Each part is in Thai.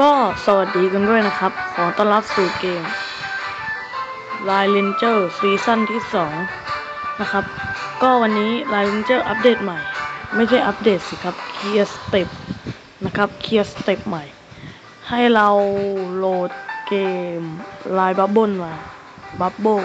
ก็สวัสดีกันด้วยนะครับ ขอต้อนรับสู่เกม l i น Ranger ซีซั่นที่ 2 นะครับ ก็วันนี้ l i น Ranger อัปเดตใหม่ ไม่ใช่อัปเดตสิครับ Clear Step นะครับ Clear Step ใหม่ ให้เราโหลดเกม Line Bubble มา Bubble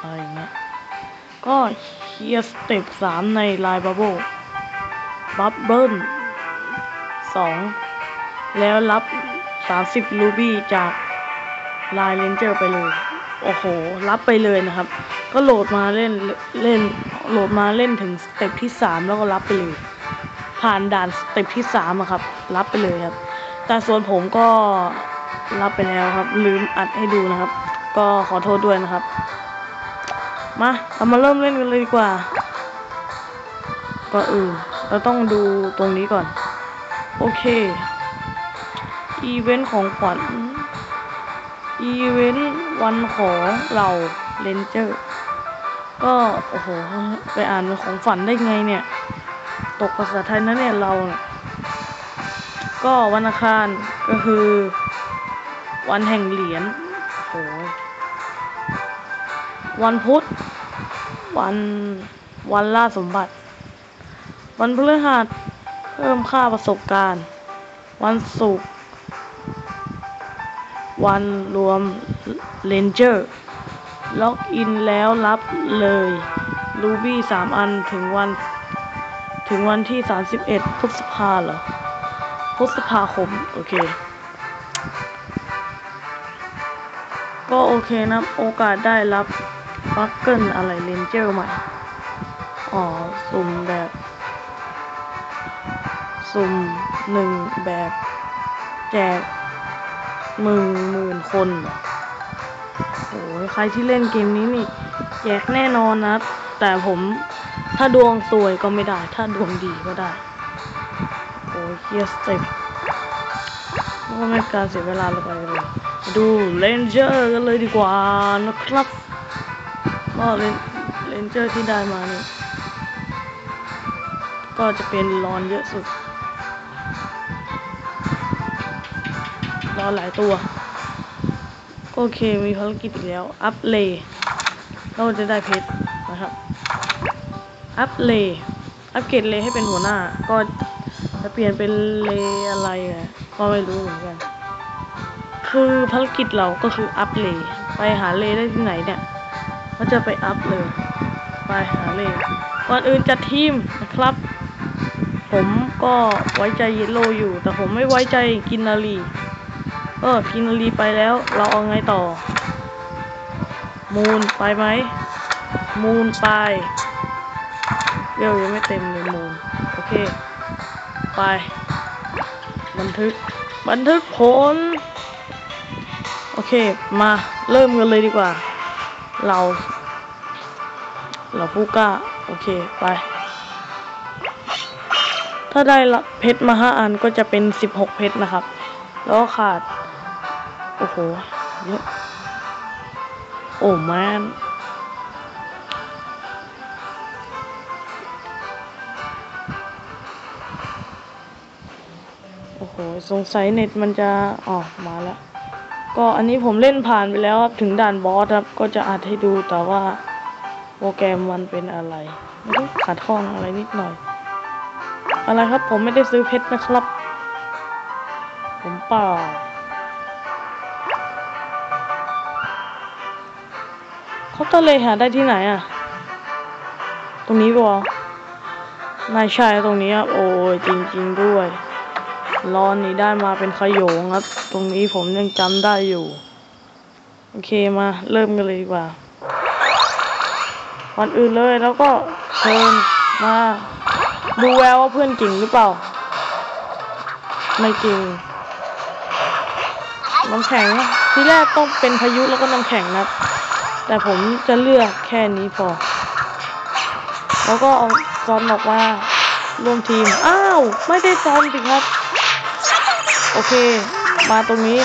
อะไรอย่างเงี้ย ก็ Clear Step 3ใน Line Bubble Bubble 2แล้วรับ 30รูบี้จากลายเลนเจอร์ไปเลย โอ้โห รับไปเลยนะครับ ก็โหลดมาเล่นเล่นโหลดมาเล่นถึงสเต็ปที่ 3 แล้วก็รับไปเลย ผ่านด่านสเต็ปที่3อะครับ รับไปเลยครับ แต่ส่วนผมก็รับไปแล้วครับ ลืมอัดให้ดูนะครับ ก็ขอโทษด้วยนะครับ มาเรามาเริ่มเล่นกันเลยดีกว่าก็อื่นเราต้องดูตรงนี้ก่อน โอเค อีเวนต์ของขวัญ อีเวนต์วันของเราเลนเจอร์ ก็ โอ้โห ไปอ่านของฝันได้ไงเนี่ย ตกภาษาไทยนะเนี่ยเราเนี่ยก็วันอังคารก็คือ วันแห่งเหรียญโอ้โหวันพุธ วันวันล่าสมบัติ วันพฤหัสเพิ่มค่าประสบการณ์ วันศุกร์ วันรวมเลนเจอร์ล็อกอินแล้วรับเลยรูบี้สามอันถึงวัน ถึงวันที่ 31พฤษภาเหรอพฤษภาคม โอเค ก็โอเคนะ โอกาสได้รับบัคเกิลอะไรเลนเจอร์ใหม่ อ๋อ สุ่มแบบ สุ่มหนึ่งแบบ แจก หมื่นหมื่นคนโอ้ยใครที่เล่นเกมนี้นี่แจกแน่นอนนะแต่ผมถ้าดวงสวยก็ไม่ได้ ถ้าดวงดีก็ได้ โอ้ยเฮียสเต็ปก็ไม่การเสียเวลาเราไปเลยดูเลนเจอร์กันเลยดีกว่านะครับก็เลนเลนเจอร์ที่ได้มานี่ก็จะเป็นรอนเยอะสุด รอนหลายตัว โอเคมีภารกิจอีกแล้ว อัพเลเราจะได้เพชรนะครับอัพเลอัพเกรดเลให้เป็นหัวหน้า ก็จะเปลี่ยนเป็นเลอะไรอะก็ไม่รู้เหมือนกัน คือภารกิจเราก็คืออัพเลไปหาเลได้ที่ไหนเนี่ย ก็จะไปอัพเลย ไปหาเลก่อนอื่นจัดทีมนะครับ ผมก็ไว้ใจเยลโลอยู่ แต่ผมไม่ไว้ใจกินนารี เออกินารีไปแล้ว เราเอาไงต่อ มูนไปไหม มูนไปเดี๋ยวยังไม่เต็มเลยมูนโอเค ไป บันทึก บันทึกผล โอเค มาเริ่มกันเลยดีกว่า เรา เราผู้กล้า โอเค ไป ถ้าได้เพชรมาห้าอันก็จะเป็นสิบหกเพชรนะครับ แล้วขาด โอ้โหเยอะโอ้แมนโอ้โห สงสัยเน็ตมันจะอ๋อมาแล้ว ก็อันนี้ผมเล่นผ่านไปแล้วครับ ถึงด่านบอสครับ ก็จะอัดให้ดูแต่ว่าโปรแกรมมันเป็นอะไร ขาดข้องอะไรนิดหน่อย อะไรครับผมไม่ได้ซื้อเพชรนะครับ ผมเปล่า เขาตะเลยหาได้ที่ไหนอะ ตรงนี้ปะนายใช่ตรงนี้ครับ โอ้ยจริงๆด้วยรอนนี้ได้มาเป็นขโยงครับ ตรงนี้ผมยังจำได้อยู่ โอเคมาเริ่มกันเลยดีกว่าก่อนอื่นเลยแล้วก็เชิญมาดูแววว่าเพื่อนจริงหรือเปล่า ไม่จริงน้ำแข็งที่แรกต้องเป็นพายุแล้วก็น้ำแข็งนะครับ แต่ผมจะเลือกแค่นี้พอ แล้วก็เอาซอนออกมารวมทีม อ้าว ไม่ได้ซอนสิครับ โอเค มาตรงนี้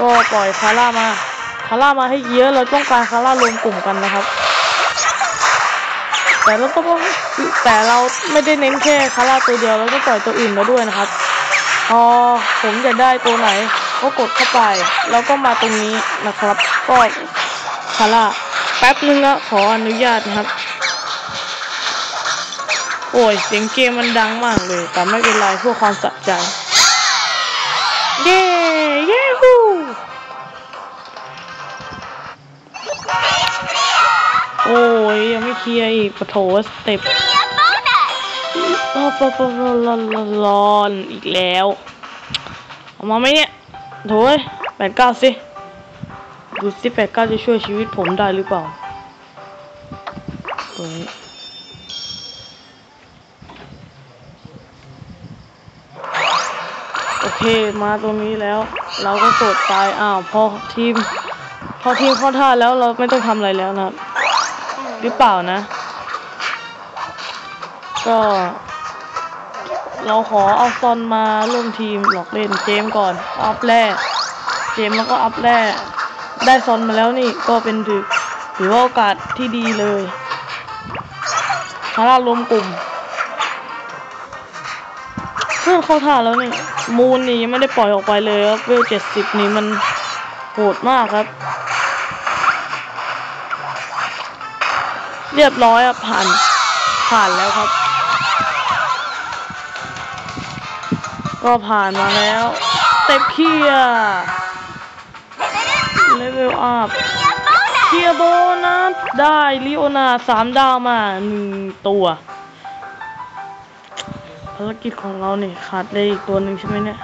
ก็ปล่อยคาร่ามาคาร่ามาให้เยอะ เราต้องการคาร่ารวมกลุ่มกันนะครับ แต่เราต้องแต่เราไม่ได้เน้นแค่คาร่าตัวเดียว เราต้องปล่อยตัวอื่นมาด้วยนะครับ พอผมจะได้ตัวไหนก็กดเข้าไป แล้วก็มาตรงนี้นะครับ ก็ คาร่าแป๊บนึงนะขออนุญาตนะครับ โอ้ยเสียงเกมมันดังมากเลย แต่ไม่เป็นไรเพื่อความสะใจ เย้เย้ฮูโอ้ยยังไม่เคลียร์อีกปะโถสเต็ปรอปะปะรอรอรอรอนอีกแล้วออกมาไหมเนี่ยโถยแปดเก้าสิ ดูสิแปดเก้าจะช่วยชีวิตผมได้หรือเปล่าตัวนี้โอเคมาตรงนี้แล้ว เราก็กดไปอ้าวพอทีม พอทีมเข้าท่าแล้วเราไม่ต้องทำอะไรแล้วนะหรือเปล่านะ ก็ เราขอเอาซอนมาร่วมทีมหลอกเล่นเจมก่อนอัพแร่เจมแล้วก็อัพแร่ ได้ซอนมาแล้วนี่ก็เป็นถือถือว่าโอกาสที่ดีเลยคาร่ารวมกลุ่ม เพิ่งเข้าท่าแล้วนี่มูนนี่ยังไม่ได้ปล่อยออกไปเลยครับเวลเจ็ดสิบนี่มันโหดมากครับ เรียบร้อยครับผ่านผ่านแล้วครับ ก็ผ่านมาแล้วเต็ปเคลียร์ เลเวลอัพเคลียร์โบนัสได้ลิโอนาสามดาวมาหนึ่งตัวภารกิจของเราเนี่ยขาดเลยอีกตัวหนึ่งใช่ไหมเนี่ย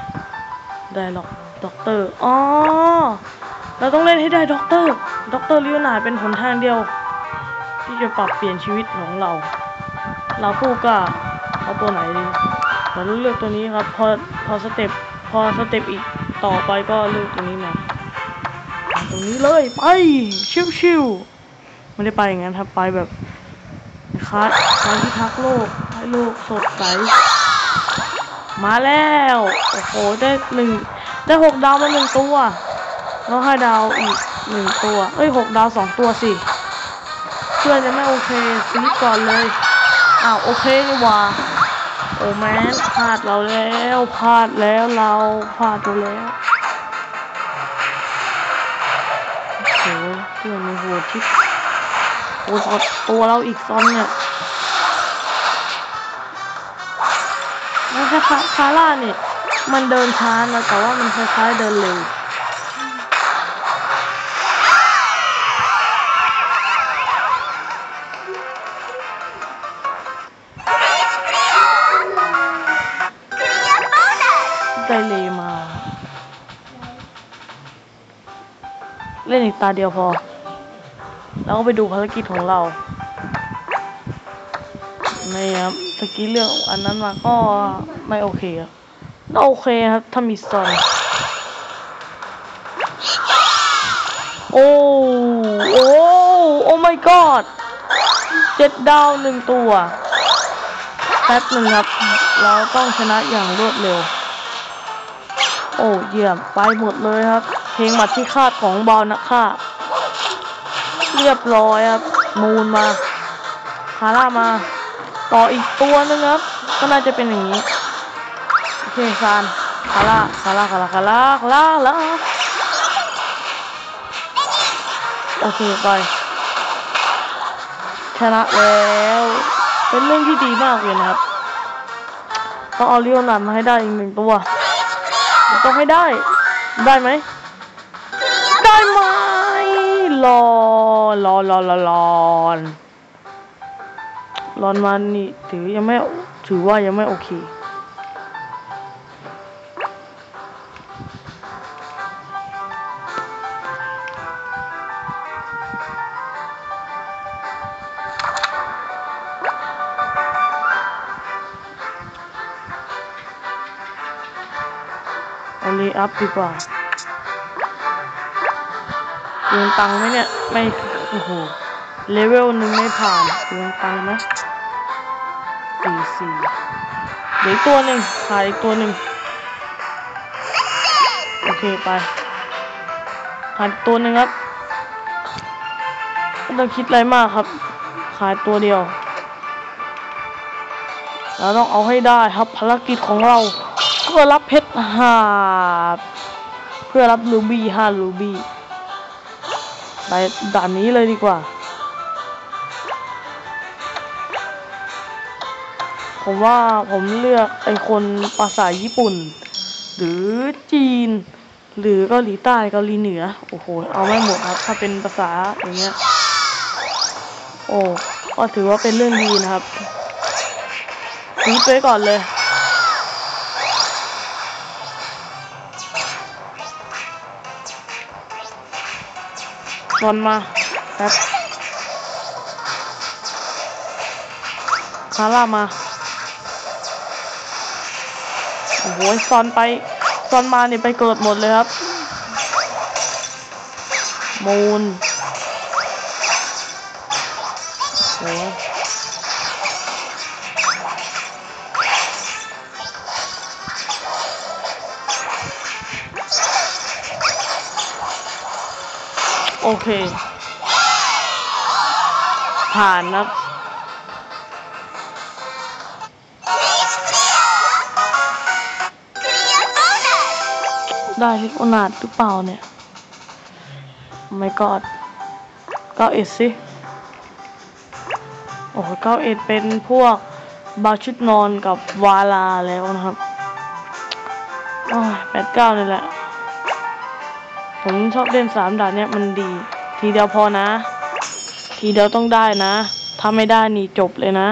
ได้หรอกด็อกเตอร์อ๋อเราต้องเล่นให้ได้ด็อกเตอร์ด็อกเตอร์ลิโอนาเป็นหนทางเดียว ที่จะปรับเปลี่ยนชีวิตของเรา เราคู่ก็เอาตัวไหนดีเราเลือกตัวนี้ครับ พอพอสเต็ปพอสเต็ปอีกต่อไปก็เลือกตัวนี้มาเอา ตรงนี้เลยไปชิวๆไม่ได้ไปอย่างนั้นครับไปแบบคัดการพิทักโลกให้โลกสดใสมาแล้วโอ้โหได้หนึ่งได้หกดาวมาหนึ่งตัวแล้วให้ดาวอีกหนึ่งตัว เอ้ยหกดาวสองตัวสิเพื่อนจะไม่โอเคซีดก่อนเลยอ้าวโอเคนี่ว่าโอ้แมนพลาดเราแล้วพลาดแล้วเราพลาดไปแล้ว เพื่อนมีโหดที่โหดตัวเราอีกซ้อนเนี่ยแล้วคาคาร่าเนี่ย มันเดินช้านะแต่ว่ามันคล้ายๆเดินเร็ว เล่นอีกตาเดียวพอ แล้วก็ไปดูภารกิจของเรานี่ครับตะกี้เรื่องอันนั้นมาก็ไม่โอเคครับก็โอเคครับ ถ้ามีซอน โอ้ โอ้ โอ้ my god เจ็ดดาวหนึ่งตัว แป๊บหนึ่งครับ เราต้องชนะอย่างรวดเร็ว โอ้ เยี่ยม ไปหมดเลยครับ เพลงหมัดที่คาดของบอลนะค่ะเรียบร้อยครับมูนมาคาร่ามา ต่ออีกตัวหนึงครับ ก็น่าจะเป็นอย่างนี้โอเคซานคาร่าคาร่าคาร่าคาร่าคาร่าแล้วโอเคไปชนะแล้ว เป็นเรื่องที่ดีมากเลยนะครับต้องเอาเลี้ยวนันมาให้ได้อีกหนึ่งตัว ต้องให้ได้ ได้ไหม รอนรอนรอรอรอนรอนมันนี่ถือยังไม่ถือว่ายังไม่โอเคเอาเลยอัพดีกว่า เงินตังค์ไหมเนี่ย ไม่โอ้โหเลเวลหนึ่งไม่ผ่านเงินตังค์ไหมสี่สี่เดี๋ยวตัวหนึ่งขายอีกตัวหนึ่งโอเคไปขายตัวหนึ่งครับไม่ต้องคิดอะไรมากครับ ขายตัวเดียวเราต้องเอาให้ได้ครับภารกิจของเราก็รับเพชรหาเพื่อรับรูบี้ห้ารูบี้ ไปด่านนี้เลยดีกว่า ผมว่าผมเลือกไอคนภาษาญี่ปุ่น หรือจีน หรือเกาหลีใต้เกาหลีเหนือ โอ้โห เอาไม่หมดครับ ถ้าเป็นภาษาอย่างเงี้ย โอ้ก็ถือว่าเป็นเรื่องดีนะครับตีไปก่อนเลย บอลมาครับคาร่ามาโอ้โหซอนไปซอนมาเนี่ยไปเกิดหมดเลยครับ มูน เค ผ่านครับได้ที่โอนาดหรือเปล่าเนี่ยไม่กอดเก้าเอ็ดสิ โอ้โหเก้าเอ็ดเป็นพวกบาชุดนอนกับวาลาแล้วนะครับ โอ้ยแปดเก้านี่แหละ ผมชอบเล่นสามด่านเนี่ยมันดี ทีเดียวพอนะ ทีเดียวต้องได้นะ ถ้าไม่ได้นี่จบเลยนะ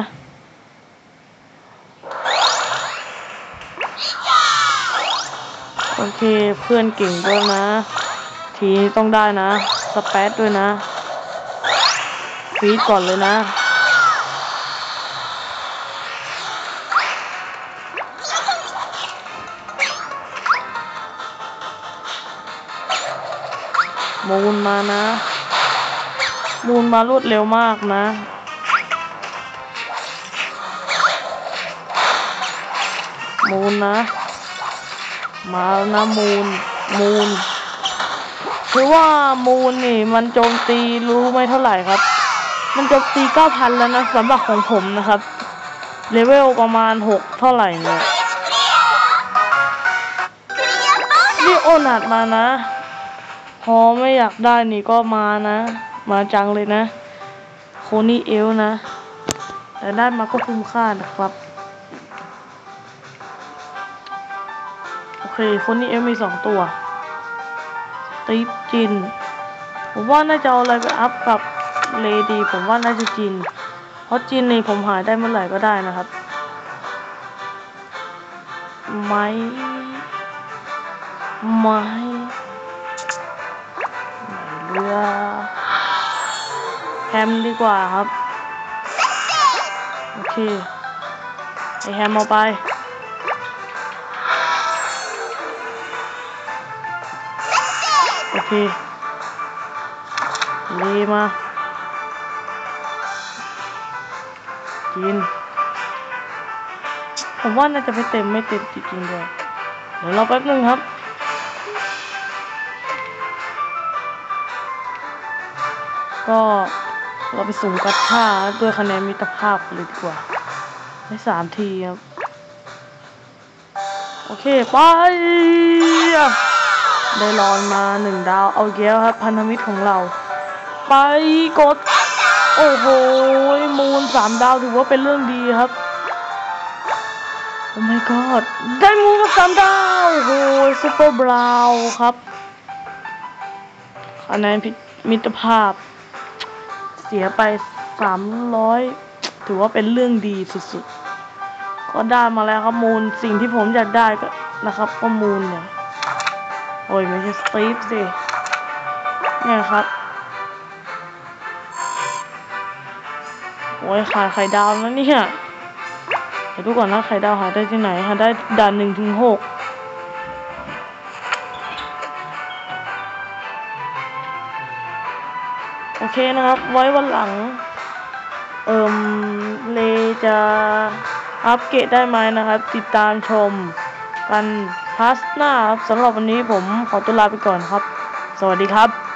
โอเคเพื่อนเก่งด้วยนะ ทีต้องได้นะ สเปซด้วยนะฟีดก่อนเลยนะ มูนมานะ มูนมารวดเร็วมากนะมูนนะ มาแล้วนะมูนมูนคือว่ามูนนี่ มันโจมตีรู้ไหมเท่าไหร่ครับ มันโจมตีเก้าพันแล้วนะสำหรับของผมนะครับเลเวลประมาณหกเท่าไหร่เนี่ยนี่โอนาดมานะ อไม่อยากได้นี่ก็มานะ มาจังเลยนะ โคนี่เอลนะ แต่ได้มาก็คุ้มค่านะครับ โอเค โคนนี้เอลมีสองตัวตีฟจิน ผมว่าน่าจะเอาอะไรไปอัพกับเลดีผมว่าน่าจะจิน เพราะจินนี่ผมหายได้เมื่อไหร่ก็ได้นะครับ ไม้ ไม้ เรือแฮมดีกว่าครับ โอเค ไอแฮมเอาไป โอเคเลมา กิน ผมว่าน่าจะไม่เต็มไม่เต็มจริงๆเลยเดี๋ยวรอแป๊บนึงครับ ก็เราไปสุ่มกัดค่าด้วยคะแนนมิตรภาพเลยดีกว่าได้สามทีครับ โอเค ไป ได้รอนมาหนึ่งดาว เอาแก้วครับ พันธมิตรของเรา ไปกด โอ้โห มูลสามดาวถือว่าเป็นเรื่องดีครับ โอ้ my god ได้มูลมาสามดาว โอ้โหซูเปอร์บราวครับคะแนนมิตรภาพ เสียไปสามร้อยถือว่าเป็นเรื่องดีสุดๆ ก็ได้มาแล้วครับมูลสิ่งที่ผมอยากได้ก็นะครับก็มูลเนี่ย โอ้ยไม่ใช่สตีฟสิเนี่ยครับโอ้ยขายไข่ดาวแล้วเนี่ยเดี๋ยวดูก่อนนะไข่ดาวหาได้ที่ไหนหาได้ด่านหนึ่งถึงหก นะครับ ไว้วันหลัง เอิมเลจะอัปเกรดได้ไหมนะครับ ติดตามชมกันพาสหน้าครับสำหรับวันนี้ผมขอตัวลาไปก่อนครับ สวัสดีครับ